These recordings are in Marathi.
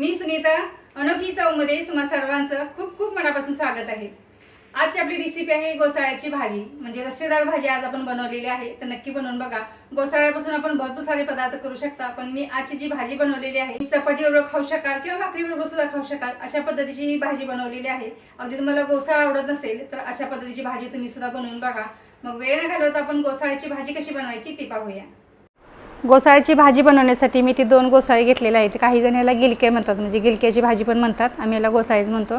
मी सुनीता अनोखी चवमध्ये तुम्हा सर्वांचं खूप खूप मनापासून स्वागत आहे. आजची आपली रेसिपी आहे गोसाळ्याची भाजी म्हणजे रस्सेदार भाजी आज आपण बनवलेली आहे. तर नक्की बनवून बघा. गोसाळ्यापासून आपण भरपूर सारे पदार्थ करू शकता पण मी आजची जी भाजी बनवलेली आहे ती चपातीबरोबर खाऊ शकाल किंवा भाकरीबरोबर सुद्धा खाऊ शकाल अशा पद्धतीची ही भाजी बनवलेली आहे. अगदी तुम्हाला गोसाळा आवडत नसेल तर अशा पद्धतीची भाजी तुम्ही सुद्धा बनवून बघा. मग वेळ न घालवता आपण गोसाळ्याची भाजी कशी बनवायची ती पाहूया. गोसाळ्याची भाजी बनवण्यासाठी मी ती दोन गोसाळे घेतलेले आहेत. काही जण याला गिलके म्हणतात म्हणजे गिलक्याची भाजी पण म्हणतात. आम्ही याला गोसाळीच म्हणतो.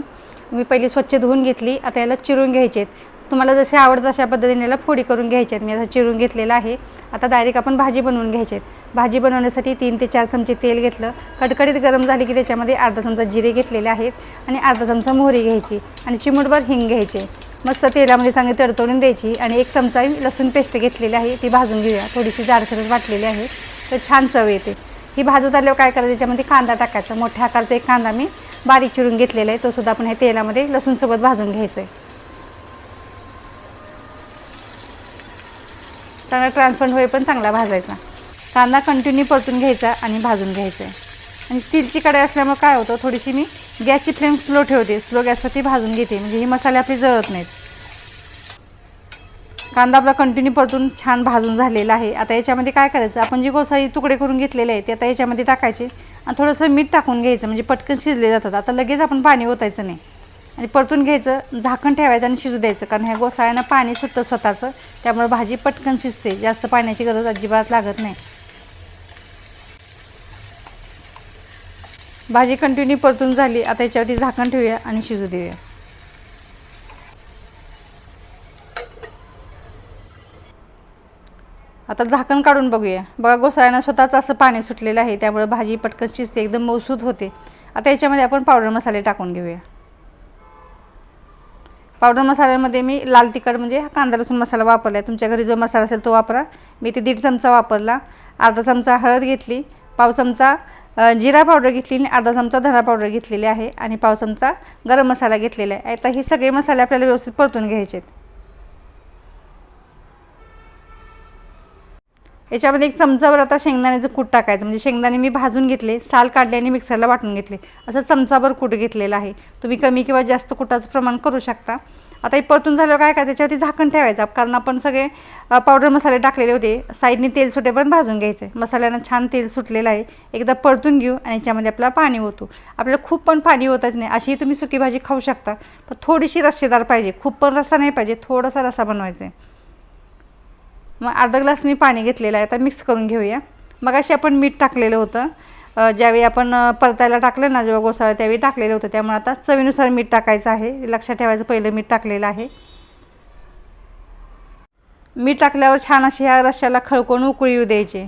मी पहिली स्वच्छ धुवून घेतली. आता याला चिरून घ्यायचे आहेत. तुम्हाला जसे आवडतं अशा पद्धतीने याला फोडी करून घ्यायचे आहेत. मी आता चिरून घेतलेलं आहे. आता डायरेक्ट आपण भाजी बनवून घ्यायचे आहेत. भाजी बनवण्यासाठी तीन ते चार चमचे तेल घेतलं. कडकडीत गरम झाली की त्याच्यामध्ये अर्धा चमचा जिरे घेतलेले आहेत आणि अर्धा चमचा मोहरी घ्यायची आणि चिमूटभर हिंग घ्यायचे. मस्त तेलामध्ये चांगली तडतडून द्यायची आणि एक चमचा लसूण पेस्ट घेतलेली आहे ती भाजून घेऊया. थोडीशी जाडसरच वाटलेली आहे तर छान चव येते. ही भाजत आल्यावर काय करायचं त्याच्यामध्ये कांदा टाकायचा. मोठ्या आकारचा एक कांदा मी बारीक चिरून घेतलेला आहे तोसुद्धा आपण ह्या तेलामध्ये लसूणसोबत भाजून घ्यायचं आहे चांगला ट्रान्सफर होई पण चांगला भाजायचा. कांदा कंटिन्यू परतून घ्यायचा आणि भाजून घ्यायचा आहे आणि स्टीलची कढाई असल्यामुळे काय होतं थोडीशी मी गॅसची फ्लेम स्लो ठेवते. स्लो गॅसवरती भाजून घेते. म्हणजे ही मसाले आपली जळत नाहीत. कांदा आपला कंटिन्यू परतून छान भाजून झालेला आहे. आता याच्यामध्ये काय करायचं आपण जी गोसाई तुकडे करून घेतलेले आहे ते आता याच्यामध्ये टाकायचे आणि थोडंसं मीठ टाकून घ्यायचं. म्हणजे पटकन शिजले जातात. आता लगेच आपण पाणी ओतायचं नाही. आणि परतून घ्यायचं झाकण ठेवायचं आणि शिजू द्यायचं. कारण ह्या गोसाळ्यानं पाणी सुटतं स्वतःचं. त्यामुळे भाजी पटकन शिजते. जास्त पाण्याची गरज अजिबात लागत नाही. भाजी कंटिन्यू परतून झाली. आता याच्यावरती झाकण ठेवूया आणि शिजू देऊया. आता झाकण काढून बघूया. बघा गोसाळ्यांना स्वतःच असं पाणी सुटलेलं आहे. त्यामुळे भाजी पटकन शिजते एकदम मौसूद होते. आता याच्यामध्ये आपण पावडर मसाले टाकून घेऊया. पावडर मसाल्यामध्ये मी लाल तिखट म्हणजे कांदा लसूण मसाला वापरला आहे तुमच्या घरी जो मसाला असेल तो वापरा. मी ते दीड चमचा वापरला. अर्धा चमचा हळद घेतली. पाव चमचा जिरा पावडर घेतली आणि अर्धा चमचा धना पावडर घेतलेली आहे आणि पाव चमचा गरम मसाला घेतलेला आहे. आता हे सगळे मसाले आपल्याला व्यवस्थित परतून घ्यायचे आहेत याच्यामध्ये एक चमचावर आता शेंगदाण्याचं कूट टाकायचं म्हणजे शेंगदाणे मी भाजून घेतले साल काढले आणि मिक्सरला वाटून घेतले असं चमचाभर कूट घेतलेलं आहे. तुम्ही कमी किंवा जास्त कुटाचं प्रमाण करू शकता. आता हे परतून झाल्यावर काय काय त्याच्यावरती झाकण ठेवायचं कारण आपण सगळे पावडर मसाले टाकलेले होते साईडने तेल सुटेपर्यंत भाजून घ्यायचं. आहे मसाल्यानं छान तेल सुटलेलं आहे. एकदा परतून घेऊ आणि याच्यामध्ये आपला पाणी होतो आपल्याला खूप पण पाणी होतच नाही. अशी तुम्ही सुकी भाजी खाऊ शकता. पण थोडीशी रस्सेदार पाहिजे. खूप पण रस्सा नाही पाहिजे. थोडासा रस्सा बनवायचा आहे. मग अर्धा ग्लास मी पाणी घेतलेलं आहे आता मिक्स करून घेऊया. मग अशी आपण मीठ टाकलेलं होतं. ज्यावेळी आपण परतायला टाकलं ना जेव्हा गोसाळा त्यावेळी टाकलेलं होतं. त्यामुळे आता चवीनुसार मीठ टाकायचं आहे. लक्षात ठेवायचं पहिलं मीठ टाकलेलं आहे. मीठ टाकल्यावर छान अशी ह्या रश्श्याला खळकून उकळी येऊ द्यायची.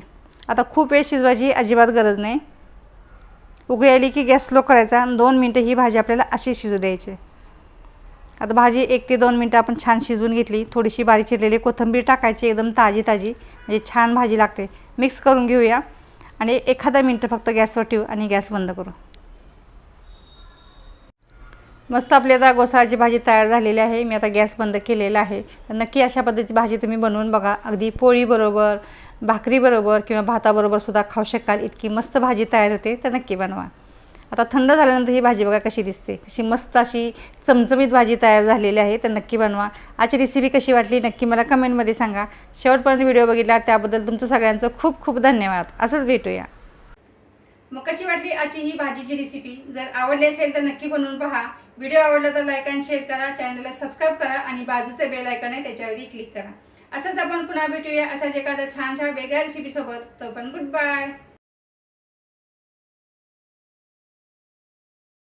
आता खूप वेळ शिजवायची अजिबात गरज नाही. उकळी आली की गॅस स्लो करायचा. आणि दोन मिनटं ही भाजी आपल्याला अशी शिजू द्यायची. आता भाजी एक ते दोन मिनटं आपण छान शिजवून घेतली. थोडीशी बारीक चिरलेली कोथिंबीर टाकायची एकदम ताजी ताजी. म्हणजे छान भाजी लागते. मिक्स करून घेऊया. आणि एखादा मिनटं फक्त गॅसवर ठेवू आणि गॅस बंद करू. मस्त आपली आता गोसाळाची भाजी तयार झालेली आहे. मी आता गॅस बंद केलेला आहे. तर नक्की अशा पद्धतीची भाजी तुम्ही बनवून बघा. अगदी पोळीबरोबर भाकरीबरोबर किंवा भाताबरोबर सुद्धा खाऊ शकाल. इतकी मस्त भाजी तयार होते. तर नक्की बनवा. आता थंड झाल्यानंतर ही भाजी बघा कशी दिसते. अशी मस्त अशी चमचमीत भाजी तयार झालेली आहे. तर नक्की बनवा. आजची रेसिपी कशी वाटली नक्की मला कमेंटमध्ये सांगा. शेवटपर्यंत व्हिडिओ बघितला त्याबद्दल तुमचं सगळ्यांचं खूप खूप धन्यवाद. असंच भेटूया. मग कशी वाटली आजची ही भाजीची रेसिपी जर आवडली असेल तर नक्की बनवून पहा. व्हिडिओ आवडला तर लाईक आणि शेअर करा. चॅनलला सबस्क्राईब करा आणि बाजूचं बेल आयकॉन आहे त्याच्यावरही क्लिक करा. असंच आपण पुन्हा भेटूया अशाच एखाद्या छानशा वेगळ्या रेसिपीसोबत तर तो पण गुड बाय